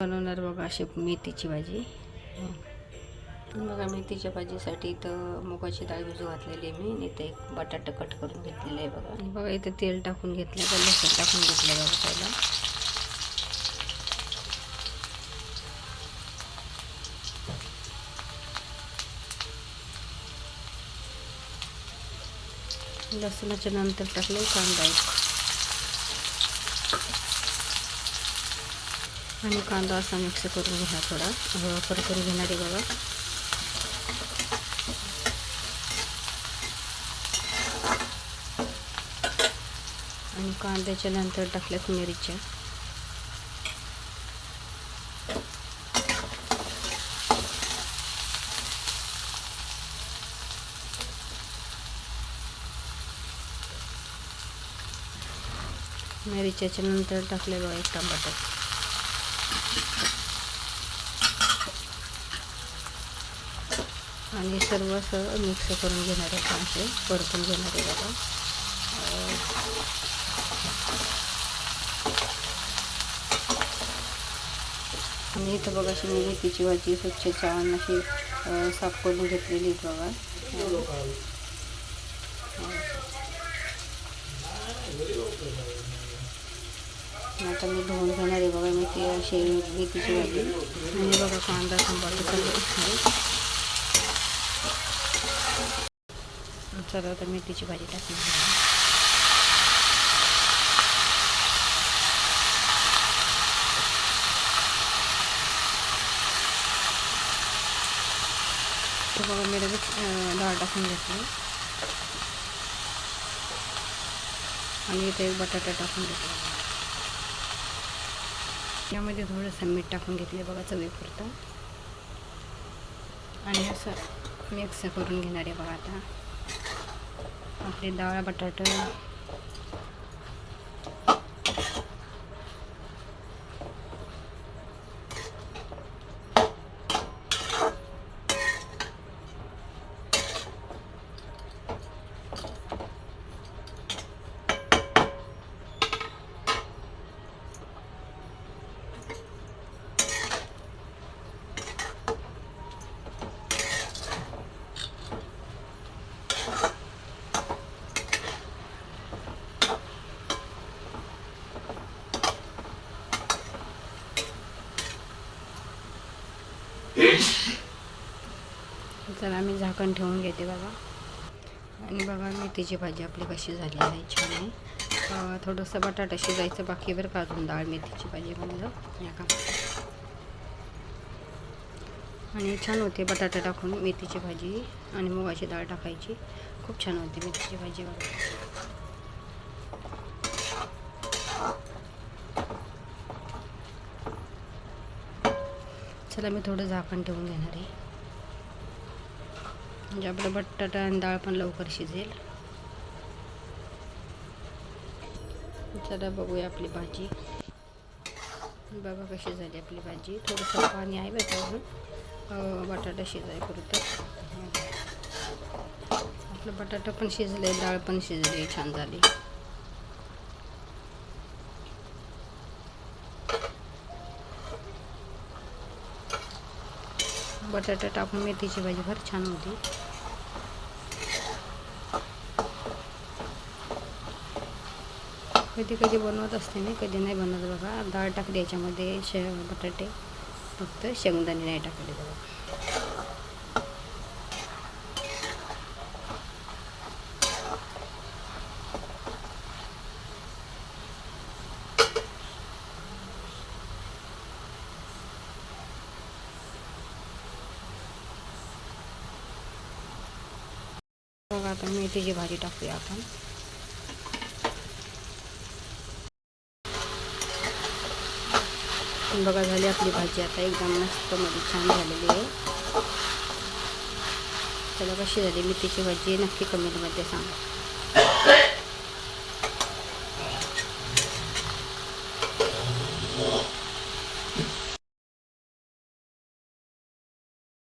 बनवणार बघा अशी मेथीची भाजी. बघा मेथीच्या भाजीसाठी इथं मुगाची डाळ भिजू घातलेली आहे मी. आणि इथे एक बटाटा कट करून घेतलेलं आहे बघा. आणि बघा इथे तेल टाकून घेतलं तर लसूण टाकून घेतलं बघा पहिला लसणाच्या नंतर टाकले कांदा आणि कांदा असा मिक्स करून घ्या थोडा. परतून घेणार आहे बघा. आणि कांद्याच्या नंतर टाकल्यात मिरच्या. मिरच्याच्या नंतर टाकले बघा एक टमाटर. आणि सर्व असं मिक्स करून घेणार आहे चांगले परतून घेणार आहे बघा. आणि इथं बघा अशी मी मेथीची भाजी स्वच्छ छान अशी साफ करून घेतलेली आहे बघा. आता मी धुवून घेणार आहे बघा मेथी अशी मेथीची भाजी. आणि बघा कांदा संभार चला आता मेथीची भाजी टाकून घेऊ. तर बघा मी लगेच डाळ टाकून घेतली. आणि इथे एक बटाटा टाकून घेतला. यामध्ये थोडंसं मीठ टाकून घेतले बघा चवीपुरतं. आणि असं मिक्स करून घेणार आहे बघा आता. आपले डाळ बटाटा चला मी झाकण ठेवून घेते बघा आणि बघा मेथीची भाजी आपली कशी झाली आहे? छान आहे. थोडंसं बटाटा शिजायचं बाकी बरं डाळ मेथीची भाजी म्हणलं या का? आणि छान होते बटाटा टाकून मेथीची भाजी आणि मुगाची डाळ टाकायची. खूप छान होते मेथीची भाजी बघा. चला मी थोडं झाकण ठेवून घेणार आहे. म्हणजे आपलं बटाटा आणि डाळ पण लवकर शिजेल. चला बघूया आपली भाजी. बघा कशी झाली आपली भाजी. थोडंसं पाणी आहे बघा अजून. बटाटा शिजाय पुरतं. आपलं बटाटा पण शिजले डाळ पण शिजली छान झाली. बटाटा टाकून मेथीची भाजी फार छान होती. कधी कधी बनवत असते मी कधी नाही बनवत बघा. डाळ टाकली याच्यामध्ये शे बटाटे. फक्त शेंगदाणे नाही टाकले बघा. बघा आता मेथीची भाजी टाकूया आपण. बघा झाली आपली भाजी आता एकदम मस्त मध्ये छान झालेली आहे. चला कशी झाली मेथीची भाजी नक्की कमेंटमध्ये सांगा.